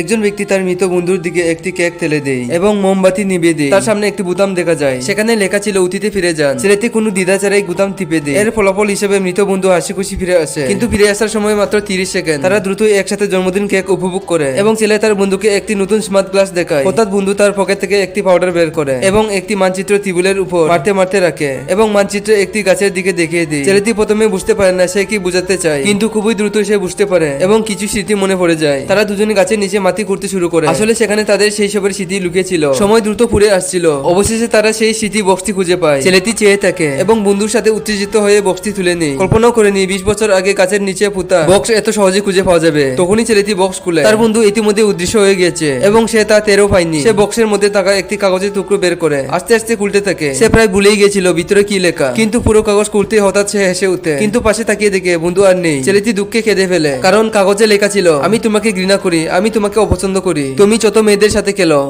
একজন ব্যক্তি তার মৃত বন্ধুর দিকে একটি কেক ঠেলে দেয় এবং মোমবাতি নিভিয়ে দেয়। তার সামনে একটি বুতাম দেখা যায়। সেখানে লেখা ছিল, অতীতে ফিরে যান। ছেলেটি কোনো দ্বিধা ছাড়াই গুতাম টিপে দেয়। এর ফলাফল হিসেবে মৃত বন্ধু হাসি খুশি ফিরে আসে। কিন্তু ফিরে আসার সময় মাত্র তিরিশ সেকেন্ড। তারা দ্রুত একসাথে জন্মদিন কেক উপভোগ করে এবং ছেলে তার বন্ধুকে একটি নতুন স্মার্ট গ্লাস দেখায়। অর্থাৎ বন্ধু তার পকেট থেকে একটি পাউডার বের করে এবং একটি মানচিত্র টেবিলের উপর মারতে মারতে রাখে এবং মানচিত্রে একটি গাছের দিকে দেখিয়ে দেয়। ছেলেটি প্রথমে বুঝতে পারে না সে কি বুঝাতে চায়, কিন্তু খুবই দ্রুত সে বুঝতে পারে এবং কিছু স্মৃতি মনে পড়ে যায়। তারা দুজনে গাছের নিচে মাটি করতে শুরু করে। আসলে সেখানে তাদের সেই সবের স্মৃতি লুকিয়েছিল। সময় দ্রুত ফুরে আসছিল। অবশেষে তারা সেই স্মৃতি বক্সটি খুঁজে পায়। ছেলেটি চেয়ে থাকে। এবং বন্ধুর সাথে উত্তেজিত হয়ে বক্সটি তুলে নেই কল্পনাও করেনি বিশ বছর আগে গাছের নিচে পুতা বক্স এত সহজে খুঁজে পাওয়া যাবে। তখনই ছেলেটি বক্স খুলে। তার বন্ধু ইতিমধ্যে উদ্দেশ্য হয়ে গিয়েছে। এবং সে তা তেরো পায়নি। সে বক্সের মধ্যে থাকা একটি কাগজের টুকরো বের করে। আস্তে আস্তে খুলতে থাকে। সে প্রায় ভুলেই গিয়েছিল ভিতরে কি লেখা। কিন্তু পুরো কাগজ খুলতে হঠাৎ সে হেসে উঠে। কিন্তু পাশে তাকিয়ে দেখে বন্ধু আর নেই। ছেলেটি দুঃখে কেঁদে ফেলে। কারণ কাগজে লেখা ছিল আমি তোমাকে ঘৃণা করি আমি তোমাকে অপছন্দ করি। তুমি যত মেয়েদের সাথে খেলো।